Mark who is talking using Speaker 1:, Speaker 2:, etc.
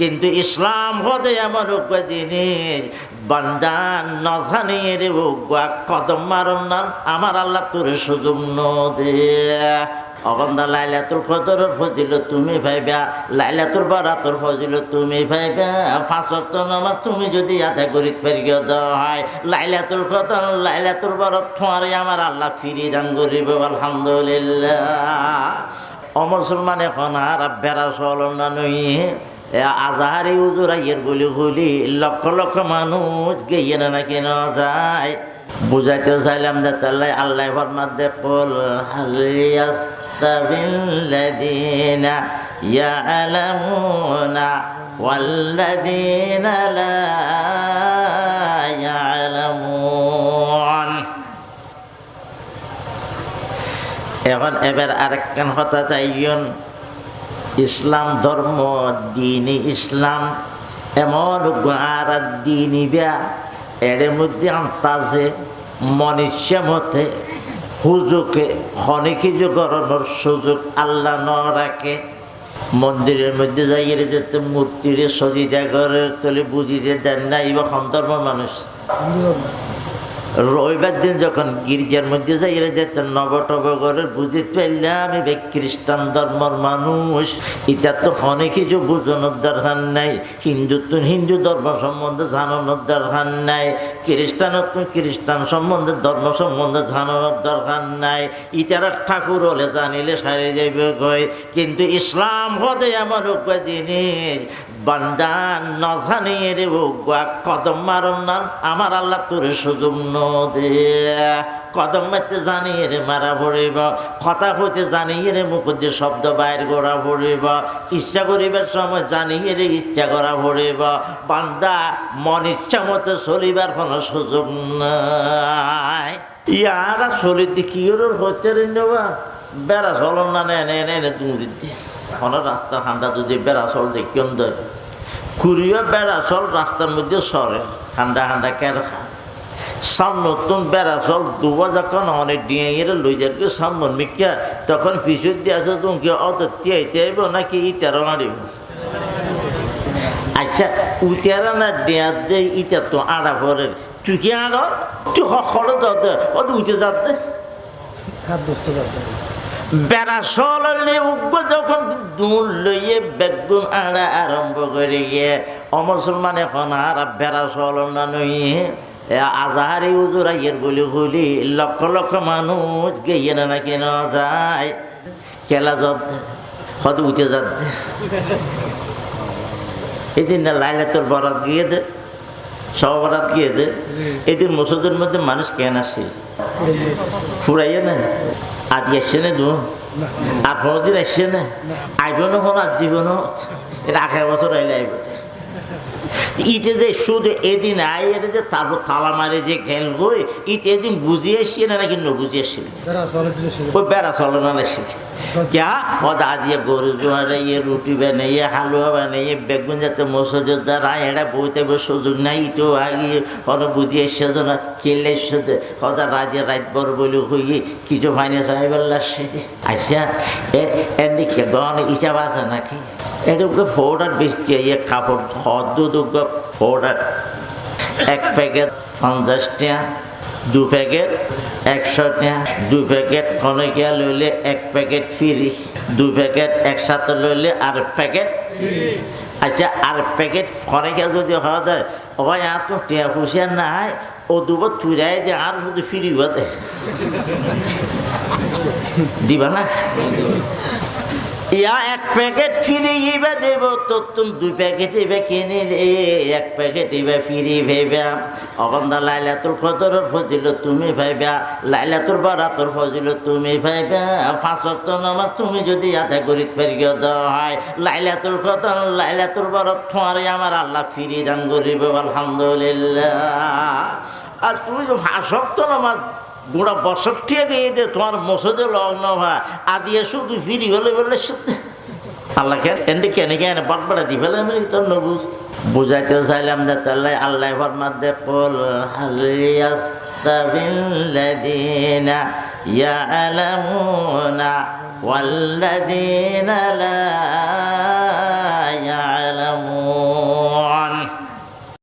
Speaker 1: কিন্তু ইসলাম হতে এমন উগ্র জিনিস। বান্দান নজানিয়ে রে উগ্রা কদম মারন না আমার আল্লাহ তোর সুযোগ নদে। অবন্দা লাইলাতুল কদরের ফজিল তুমি ভাইবা লাইলাতুল বারাতুল ফজিল তুমি ভাইবা পাঁচ ওয়াক্ত নামাজ তুমি যদি আদা করি ফেরিয়ে দেওয়া হয়, লাইলাতুল কদর, লাইলাতুল বারাত তোমারে আমার আল্লাহ ফিরিয়ে দান করিব, আলহামদুলিল্লাহ। অমুসলমান এখন আর বেড়া চলন না নই আজাহারি উজুরা ইয়ের বলি বলি লক্ষ লক্ষ মানুষ গিয়ে না কেন যায় বুঝাইতে চাইলাম যে তাল্লাই আল্লাহ ফরমাদে পল হালিয়াস্তাবিল্লাদিনা ইয়ালামুনা والذين لا يعلمون এখন এবার আরেকখান কথা চাইন ইসলাম ধর্ম, দিন ইসলাম, এমন আর দিন ইবা এর মধ্যে আন্তাজে মনুষ্য মতে হুজুকে হনিকি গরণের সুযোগ আল্লাহ ন রাখে। মন্দিরের মধ্যে যাইয়ে যেতে মূর্তির সজিদা করে তোলে বুঝিতে দেন না এবার সন্তর্ম মানুষ। রবিবার দিন যখন গির্জার মধ্যে যাই যেতে করে বুঝিতে আমি বে খ্রিস্টান ধর্মর মানুষ। এটা তো অনেক কিছু বুঝানোর দরকার নাই, হিন্দুত্ব হিন্দু ধর্ম সম্বন্ধে জানানোর দরকার নাই। খ্রিস্টানত্ব খ্রিস্টান সম্বন্ধে, ধর্ম সম্বন্ধে জানানোর দরকার নাই। ইতারা ঠাকুর হলে জানিলে সারে যাইবে কয় কিন্তু ইসলাম হতে আমার উগ্র জিনিস বান্দান নজানিয়ে রে উগ্রা কদম মারন না, আমার আল্লাহ তোর সুযোগ নদে কদম মারতে জানিয়ে রে মারা পড়িব, কথা হইতে জানিয়ে রে মুখ দিয়ে শব্দ বাইর করা পড়িব, ইচ্ছা করিবার সময় জানিয়ে রে ইচ্ছা করা পড়িব, বান্দা মন ইচ্ছা মতো চলিবার কোনো সুযোগ নাই। ইয়ারা চলিতে কি হইতে রে নেবা বেড়া চলন না, নে নে নে তুমি দিতে এখন রাস্তার ঠান্ডা যদি বেড়া চল দেখিয়ন দেয় কুড়িয়া বেড়া চল, রাস্তার মধ্যে সরে। ঠান্ডা ঠান্ডা কেন খা সাম নতুন বেড়া চল দুবা যখন অনেক ডিঙে গেলে লই যাবে সামন মিকিয়া তখন পিছুর দিয়ে আছে তুমি অত তিয়াই তিয়াইব নাকি ইটারও মারিব আচ্ছা উতিয়ারা না দে ইটা তো আড়া ভরের। তুই কি আড়র তুই হখড়ে দে। অত উঠে যাতে
Speaker 2: হাত দোস্ত করতে হবে।
Speaker 1: বেড়া উগ্র যখন দুল লইয়ে বেগুন আড়া আরম্ভ করে গিয়ে অমুসলমান এখন আর বেড়া সলন না নইয়ে। আজাহারি উজুরা ইয়ের বলি বলি লক্ষ লক্ষ মানুষ গিয়ে না না কেন যায়। খেলা যত, হদ উঠে যাচ্ছে। এদিন না লাইলে তোর বরাত গিয়ে দে সব বরাত গিয়ে দে। এদিন মসজিদের মধ্যে মানুষ কেন আসছে ফুরাইয়ে না। আজ আসছে না দু আর কোনোদিন আসছে না। আইব না হন আর জীবনও। এটা আঠারো বছর আইলে আইব। ইতে যে শুধু এদিন আই এটা যে তারপর তালা মারে যে খেল গই ইতে এদিন বুঝিয়ে আসছে না নাকি ন বুঝিয়ে
Speaker 2: শুরু
Speaker 1: ওই বেড়া চলনা আসছে যা হদা দিয়ে গরু জোয়ারে ইয়ে রুটি বানাইয়ে হালুয়া বানাইয়ে বেগুন যাতে মসজিদ যারা এটা বইতে বই সুযোগ নাই ইটো আগে হলো বুঝি এসছে না খেলে এসছে হদা রাজে রাত বড় বলে হইয়ে কিছু ফাইনে সাহেবেল্লা আসছে আচ্ছা এ এমনি কে গহন হিসাব আছে নাকি? এটুকু ফোটার বৃষ্টি ইয়ে কাপড় হদ দুগ্গ ফোটার এক প্যাকেট পঞ্চাশ টাকা দু প্যাকেট একশো টাকা দু প্যাকেট কনকিয়া লইলে এক প্যাকেট ফ্রি দু প্যাকেট একসাথে লইলে আর প্যাকেট আচ্ছা আর প্যাকেট কনকিয়া যদি হওয়া যায় ও ভাই আর তো টিয়া পুষিয়া নাই, ও দুবার তুরাই দিয়ে আর শুধু ফ্রি বাদে দিবা না? ইয়া এক প্যাকেট ফিরে ইবা দেব তো দুই প্যাকেট ইবা কিনে এক প্যাকেট ইবা ফিরি ভাইবা অবন্দা লাইলাতুর কদরের ফজিল তুমি ভাইবা লাইলাতুর বারাতুর ফজিল তুমি ভাইবা। পাঁচ ওয়াক্ত নামাজ তুমি যদি আদা করি ফেরিয়ে দেওয়া হয়, লাইলাতুল কদর লাইলাতুর বারাত তোমারে আমার আল্লাহ ফিরি দান করিব, আলহামদুলিল্লাহ। আর তুমি তো নামাজ গোটা বছর থেকে যে তোমার মসজিদে লগ্ন হয়। আদি শুধু ফিরি হলে বলে আল্লাহ খের, এন্ডে কেন কেন বাটবাটা দি ফেলে আমি তো নবুজ। বুঝাইতেও চাইলাম যে তাহলে আল্লাহ ফরমাদ দে, কল হালিয়াস্তাবিল্লাদিনা ইয়ালামুনা ওয়াল্লাদিনা লা